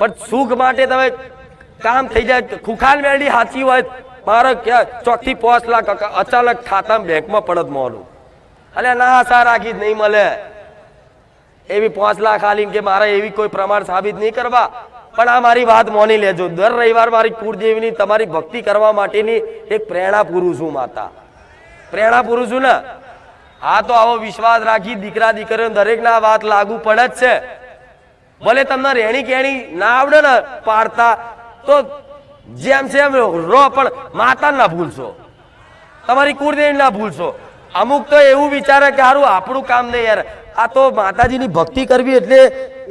પણ સુખ માટે તમે કામ થઈ જાય ખુખાન મેળવી સાચી હોય. મારે ક્યાં ચોકથી પાંચ લાખ અચાનક ખાતામાં બેંકમાં પડત મોલું. અલે ના આશા રાખી જ નહીં મળે. એવી પાંચ લાખ આલીને કે મારે એવી કોઈ પ્રમાણ સાબિત નહીં કરવા. પણ આ મારી વાત મોની લેજો. દર રવિવાર મારી કુળદેવીની તમારી ભક્તિ કરવા માટેની એક પ્રેરણા પૂરું છું માતા. પ્રેરણા પૂરું છું ને. આ તો આવો વિશ્વાસ રાખી દીકરા દીકરીઓ દરેકને વાત લાગુ પડે જ છે. ભલે તમને રેણી કેણી ના આવડે ને પારતા તો જેમ છે એમ રો, પણ માતા ના ભૂલશો. તમારી કુળદેવી ના ભૂલશો. અમુક તો એવું વિચારે કે સારું આપણું કામ નહીં યાર. આ તો માતાજીની ભક્તિ કરવી એટલે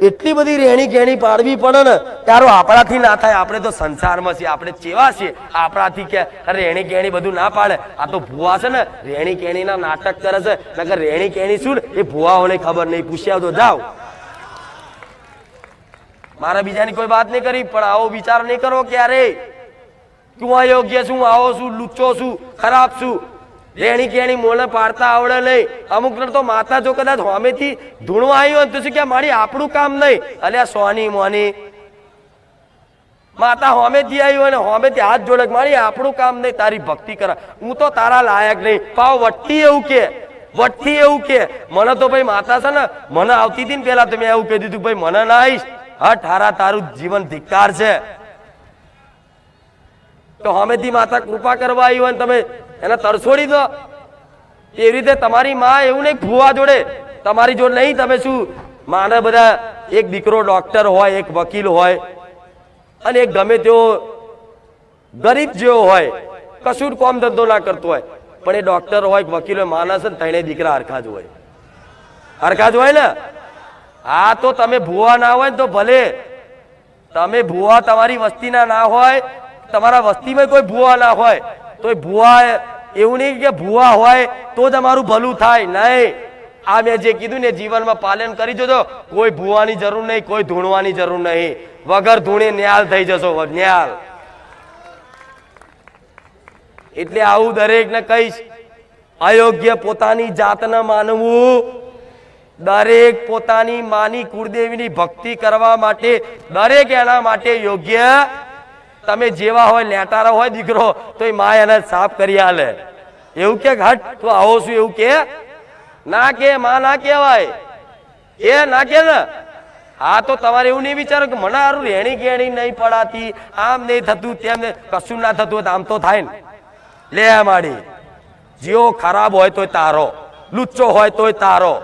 એટલી બધી રેણી કેણી પાડવી પડે ને ત્યારે આપણાથી ના થાય. આપણે તો સંસારમાં છીએ, આપણે ચેવા છીએ? આપણાથી કે રેણી કેણી બધું ના પાડે. આ તો ભુવા છે ને, રેણી કેણીના નાટક કરે છે. નકર રેણી કેણી શું એ ભુવાઓને ખબર નહીં. પૂછ્યા તો જાઓ. મારે બીજાની કોઈ વાત નહીં કરી, પણ આવો વિચાર નહીં કરો ક્યારે. તું અયોગ્ય છું આવો છું, લુચ્ચો છું, ખરાબ છું. રેણી કેણી મોને પાડતા આવડે નહીં. અમુક તો માતા જો કદાચ હોમેથી ધૂણવા આવી હોય તો શું કે મારી આપણું કામ નહીં. અલ્યા, સોની મોની. માતા હોમેથી આવી હોય ને હોમેથી હાથ જોડે મારી આપણું કામ નહીં, તારી ભક્તિ કરા. હું તો તારા લાયક નહીં. પાવ વટ્ટી એવું કે વટ્ટી એવું કે. મને તો ભાઈ માતા છે ને, મને આવતી હતી ને પેલા તો મેં એવું કહી દીધું, ભાઈ, મને ના આવીશ હટ હારા તારું જીવન ધિક્કાર છે. તો હમેથી માતા કૃપા કરવા આવી હોય તમે એને તરછોડી દો. એવી રીતે તમારી માં એવું નહીં ભૂવા જોડે. તમારી જોડે નહીં તમે શું? માને બધા એક દીકરો ડોક્ટર હોય, એક વકીલ હોય, અને એક ગમે તેવો ગરીબ જેવો હોય. કશું કોમ ધંધો ના કરતો હોય. પણ એ ડોક્ટર હોય વકીલ હોય, માણસ ને ત્રણે દીકરા હરખા જ હોય. હરખા જ હોય ને? હા, તો તમે ભૂવા ના હોય ને તો ભલે. તમે ભૂવા તમારી વસ્તીના ના હોય, તમારા વસ્તીમાં કોઈ ભૂવા ના હોય. તો ભૂવા એવું નહીં કે ભૂવા હોય તો જ અમારું ભલું થાય. નહીં. આ મેં જે કીધું ને, જીવનમાં પાલન કરી જોજો. કોઈ ભૂવાની જરૂર નહીં, કોઈ ધૂણવાની જરૂર નહીં. વગર ધૂણે ન્યાલ થઈ જશો ન્યાલ. એટલે આવું દરેકને કહીશ, અયોગ્ય પોતાની જાતને માનવું દરેક પોતાની માની કુળદેવીની ભક્તિ કરવા માટે, દરેક એના માટે યોગ્ય. તમે જેવા હોય, લેટારા હોય દીકરો તો એ મા એને સાફ કરી આલે. એવું કે ઘટ, તું આવો છું એવું કે? ના કે, માં ના કહેવાય. એ ના કે ને? હા, તો તમારે એવું નહીં વિચારો કે મને સારું રેણી કેણી નહીં પડાતી, આમ નહીં થતું, તેમ કશું ના થતું આમ તો થાય ને. લે માડી, જીઓ ખરાબ હોય તોય તારો, લુચ્ચો હોય તોય તારો.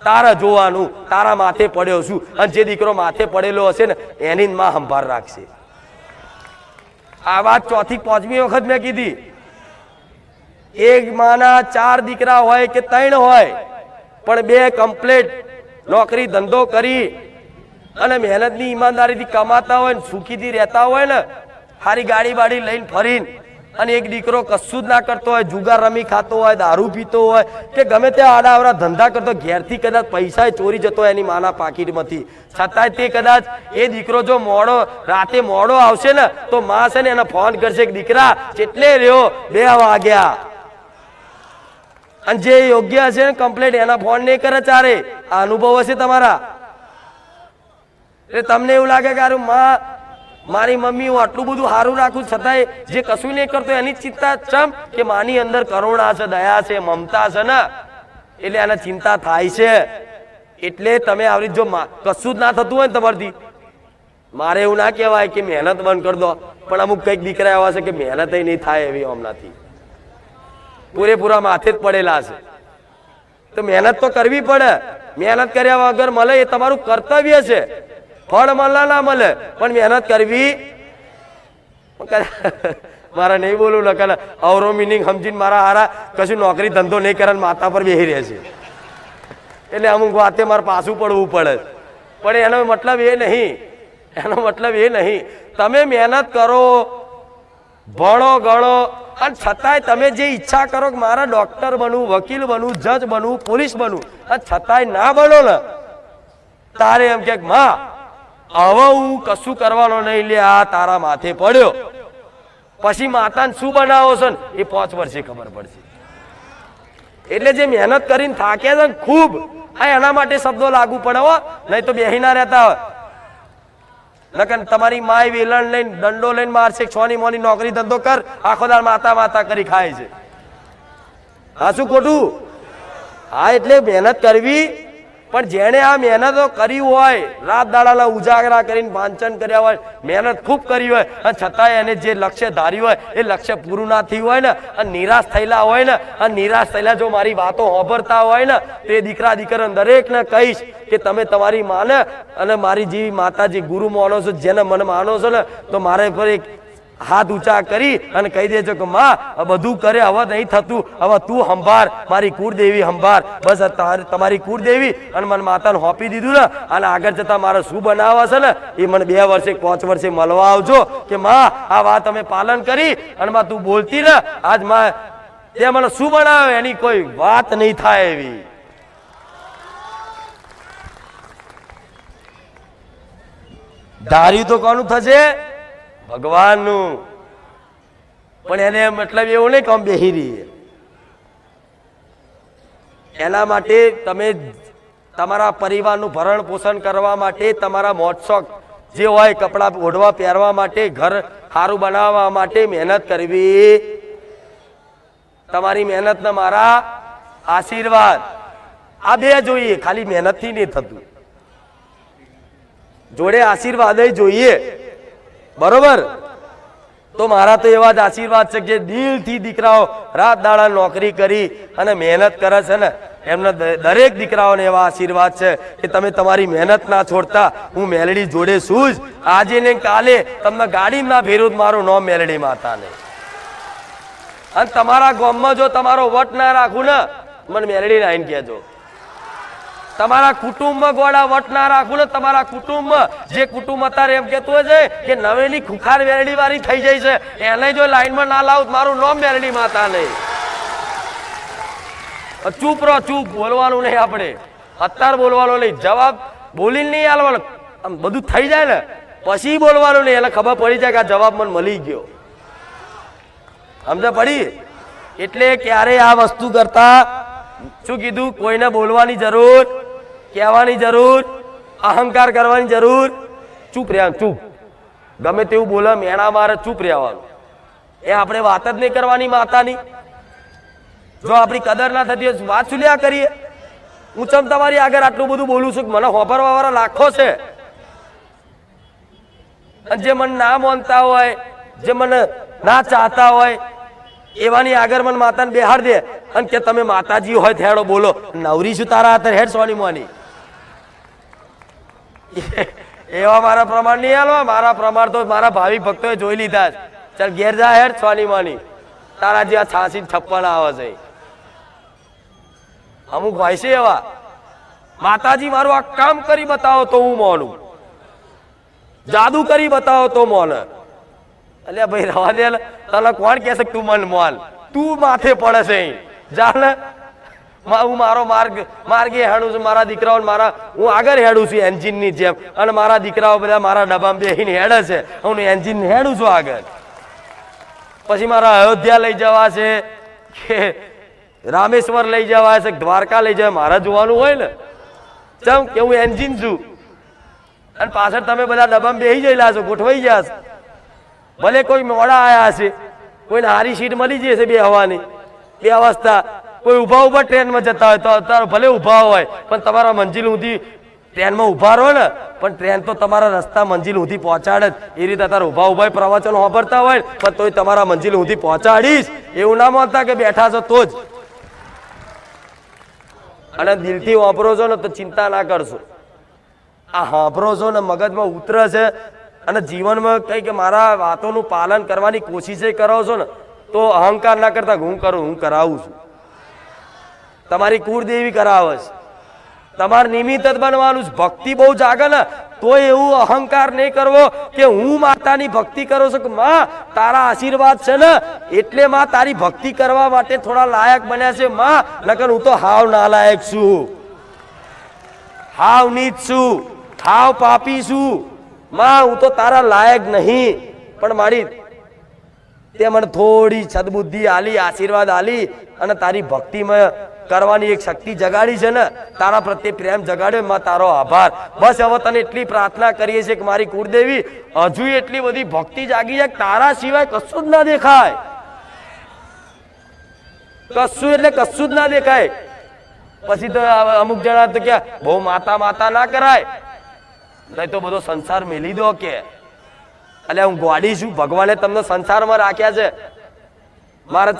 તારે જોવાનું, તારા માથે પડ્યો છું અને જે દીકરો માથે પડેલો હશે ને, એની માં સંભાળ રાખશે. આ વાત ચોથી પાંચમી વખત મેં કીધી. એક માના ચાર દીકરા હોય કે ત્રણ હોય, પણ બે કમ્પ્લેટ નોકરી ધંધો કરી અને મહેનતની ઈમાનદારીથી કમાતા હોય ને, સુખીથી રહેતા હોય ને સારી ગાડી બાડી લઈને ફરીને અને એક દીકરો કશું જ ના કરતો હોય, જુગાર રમી ખાતો હોય, દારૂ પીતો હોય, કે ગમે તે આડાવડા ધંધા કરતો ઘેરથી કદાચ પૈસા ચોરી જતો એની માના પાકીટમાંથી. છતાંય તે કદાચ એ દીકરો જો મોડો, રાતે મોડો આવશે ને, તો મા છે ને એને ફોન કરશે કે, દીકરા કેટલે રહ્યો? બે વાગ્યા. અને જે યોગ્ય હશે ને કમ્પ્લેટ, એના ફોન નહીં કરે ચારે. આ અનુભવ હશે તમારા? એટલે તમને એવું લાગે કે આરું માં મારી મમ્મી હું આટલું બધું સારું રાખું છતાંય જે કશું નહીં કરતો એની ચિંતા ચમ કે માની અંદર કરુણા છે, દયા છે, મમતા છે ને. એટલે એને ચિંતા થાય છે. એટલે તમે આવી જો કશું જ ના થતું હોય ને તમારથી. મારે એવું ના કહેવાય કે મહેનત બંધ કરી દો. પણ અમુક કંઈક દીકરા એવા છે કે મહેનત નહીં થાય એવી હમણાંથી. પૂરેપૂરા માથે જ પડેલા છે. તો મહેનત તો કરવી પડે. મહેનત કર્યા વગર મળે એ તમારું કર્તવ્ય છે. ફળ મળે ના મળે. પણ મહેનત કરવી. મારા નહીં બોલું લખેલા અવરો મિનિંગ સમજીને મારા હારા કશું નોકરી ધંધો નહીં કરે માતા પર બેહી રહે છે. એટલે અમુક વાતે મારે પાછું પડવું પડે. પણ એનો મતલબ એ નહીં. એનો મતલબ એ નહીં. તમે મહેનત કરો, ભણો, ગણો, અને છતાંય તમે જે ઈચ્છા કરો કે મારા ડોક્ટર બનવું, વકીલ બનવું, જજ બનવું, પોલીસ બનવું, અને છતાંય ના બનો ને, તારે એમ કે, માં હવે હું કશું કરવાનો નહીં લે, આ તારા માથે પડ્યો. પછી માતાને શું બનાવો છો ને? એ પાંચ વર્ષે ખબર પડશે. એટલે જે મહેનત કરીને થાકે છે ને, ખૂબ. આ એના માટે શબ્દો લાગુ પડે હો, નહીં તો બેહી ના રહેતા હોય. નકર તમારી માય વેલણ લઈને દંડો લઈને મારશે, છોની મોની નોકરી ધંધો કર, આખો દાર માતા માતા કરી ખાય છે. હા, શું ખોટું? હા, એટલે મહેનત કરવી પણ જેણે આ મહેનતો કરી હોય રાત દાડાના ઉજાગરા કરીને વાંચન કર્યા હોય, મહેનત ખૂબ કરી હોય, અને છતાંય એને જે લક્ષ્ય ધાર્યું હોય, એ લક્ષ્ય પૂરું ના થયું હોય ને, અને નિરાશ થયેલા હોય ને, અને નિરાશ થયેલા જો મારી વાતો હોભરતા હોય ને, તો એ દીકરા દીકરાને દરેકને કહીશ કે તમે તમારી માને, અને મારી જેવી માતાજી ગુરુ માનો છો, જેને મને માનો છો ને, તો મારે પર એક હાથ ઊંચા કરી અને કહી દેજો કે, માં બધું કરે, હવે નહીં થતું. હવે તું સંભાર મારી કુળદેવી સંભાર બસ તમારી કુળદેવી અને મને માતાને હોપી દીધું ને, અને આગળ જતા મારે શું બનાવવા છે ને, એ મને બે વર્ષે, પાંચ વર્ષે મળવા આવજો કે, માં, આ વાત અમે પાલન કરી અને માં તું બોલતી ને આજમાં તે મને શું બનાવે? એની કોઈ વાત નહીં થાય એવી. ધાર્યું તો કોનું થશે? ભગવાનનું. પણ એને મતલબ એવું નહીં કે આમ બેહી રહીએ. એના માટે તમે તમારા પરિવારનું ભરણ પોષણ કરવા માટે, તમારા મોજશોખ જે હોય કપડાં ઓઢવા, પહેરવા માટે, ઘર સારું બનાવવા માટે મહેનત કરવી. તમારી મહેનતના મારા આશીર્વાદ. આ બે જોઈએ, ખાલી મહેનતથી નહીં થતું. જોડે આશીર્વાદ જોઈએ. બરોબર? તો મારા તો એવા જ આશીર્વાદ છે કે દિલથી દીકરાઓ રાત દાડા નોકરી કરી અને મહેનત કરે છે ને, એમના દરેક દીકરાઓને એવા આશીર્વાદ છે કે તમે તમારી મહેનત ના છોડતા હું મેલડી જોડે છું જ. આજે ને કાલે તમને ગાડી ના ફેરું મારું નામ મેલડી માતાને. અને તમારા ગામમાં જો તમારો વટ ના રાખું ને, મને મેલડી લાઈન કહેજો. તમારા કુટુંબમાં ગોળા વટ ના રાખું ને તમારા કુટુંબમાં જે કુટુંબ અત્યારે એમ કહેતું હોય છે કે નવેલી ખુખાર વેરડી વાળી થઈ જાય છે, એને જો લાઈનમાં ના લાવું મારું નામ વેરડી માતા નહીં. ચૂપ રહો, ચૂપ, બોલવાનું નહીં આપણે. અત્યારે બોલવાનું નહીં, જવાબ બોલીને નહીં આલવાનો આમ બધું થઈ જાય ને, પછી બોલવાનું નહીં, એને ખબર પડી જાય કે આ જવાબ મને મળી ગયો. સમજ પડી? એટલે ક્યારે આ વસ્તુ કરતા શું કીધું? કોઈને બોલવાની જરૂર કહેવાની જરૂર, અહંકાર કરવાની જરૂર. ચૂપ રહ્યા ચૂપ. ગમે તેવું બોલે, મેણા મારે ચૂપ રહેવાનું. એ આપણે વાત જ નહીં કરવાની માતાની. જો આપણી કદર ના થતી હોય વાત શું લ્યા કરીએ? હું ચમ તમારી આગળ આટલું બધું બોલું છું મને હોભરવા વાળા લાખો છે. જે મને ના માનતા હોય, જે મને ના ચાહતા હોય, એવાની આગળ મને માતાને બેહાડ દે. અને કે તમે માતાજી હોય થેડો બોલો. નવરી છું તારા હાથે, હેડ સોની મોની. એવા મારા પ્રમાણ નહીં હાલવા. મારા પ્રમાણ તો મારા ભાવિ ભક્તોએ જોઈ લીધા. ચાલ, ઘેર જા હેડ, સોની માની. તારા જેવા છાસી છપ્પન આવે છે. અમુક હોય છે એવા. માતાજી મારું આ કામ કરી બતાવો તો હું મોનું. જાદુ કરી બતાવો તો મોન. અલ્યા ભાઈ, રવા દે. તને કોણ કહેશે તું મન મોલ તું માથે પડે છે અહીં. હું મારો માર્ગ, માર્ગે હેડું છું, મારા દીકરાઓ મારા હું આગળ હેડું છું એન્જિનની જેમ. અને મારા દીકરાઓ બધા મારા ડબ્બામાં બેસીને હેડે છે. હું એન્જિન હેડું છું આગળ. પછી મારા અયોધ્યા લઈ જવા છે, કે રામેશ્વર લઈ જવા છે, દ્વારકા લઈ જવા. મારે જોવાનું હોય ને. ચમ કે હું એન્જિન છું. અને પાછળ તમે બધા ડબ્બામાં બેસી જયેલા છો, ગોઠવાઈ ગયા છો. ભલે કોઈ મોડા આયા હશે, કોઈને હારી સીટ મળી જશે બે હવાની. બે અવસ્થા. કોઈ ઊભા ઊભા ટ્રેનમાં જતા હોય તો અત્યારે ભલે ઊભા હોય, પણ તમારા મંજિલ સુધી ટ્રેનમાં ઊભા રહો ને, પણ ટ્રેન તો તમારા રસ્તા મંજિલ સુધી પહોંચાડે જ. એ રીતે અત્યારે ઊભા ઊભા પ્રવચન વાપરતા હોય, પણ તોય તમારા મંજિલ સુધી પહોંચાડીશ. એવું ના માનતા કે બેઠા છો તો જ. અને દિલથી વાપરો છો ને તો ચિંતા ના કરશો. આ સાંભળો છો ને મગજમાં ઉતરે છે અને જીવનમાં કંઈ કે મારા વાતોનું પાલન કરવાની કોશિશ કરો છો ને, તો અહંકાર ના કરતા હું કરું, હું કરાવું છું. તમારી કુળદેવી કરાવે છે. તમારે નિમિત્ત બનવાનું છે. ભક્તિ બહુ જાગે ને તો એવું અહંકાર નહીં કરવો કે હું માતાની ભક્તિ કરું છું કે માં, તારા આશીર્વાદ છે ને, એટલે માં તારી ભક્તિ કરવા માટે થોડા લાયક બન્યા છે. માં, નકર હું તો હાવ નાલાયક છું. હાવ નીચ છું. હાવ પાપી છું. માં, હું તો તારા લાયક નહીં. પણ મારી તે મને થોડી સદબુદ્ધિ આલી, આશીર્વાદ આલી અને તારી ભક્તિમાં કરવાની એક શક્તિ જગાડી છે ને, તારા પ્રત્યે પ્રેમ જગાડ્યો માં, તારો આભાર. બસ હવે તને એટલી પ્રાર્થના કરીએ છીએ કે મારી કુળદેવી હજુ એટલી બધી ભક્તિ જાગી જાય તારા સિવાય કશું જ ના દેખાય. કશું એટલે કશું જ ના દેખાય. પછી તો અમુક જણા તો કે બહુ માતા માતા ના કરાય. નહીં તો બધો સંસાર મેલી દો કે. એટલે હું ગોડી છું, ભગવાને તમને સંસારમાં રાખ્યા છે. મારા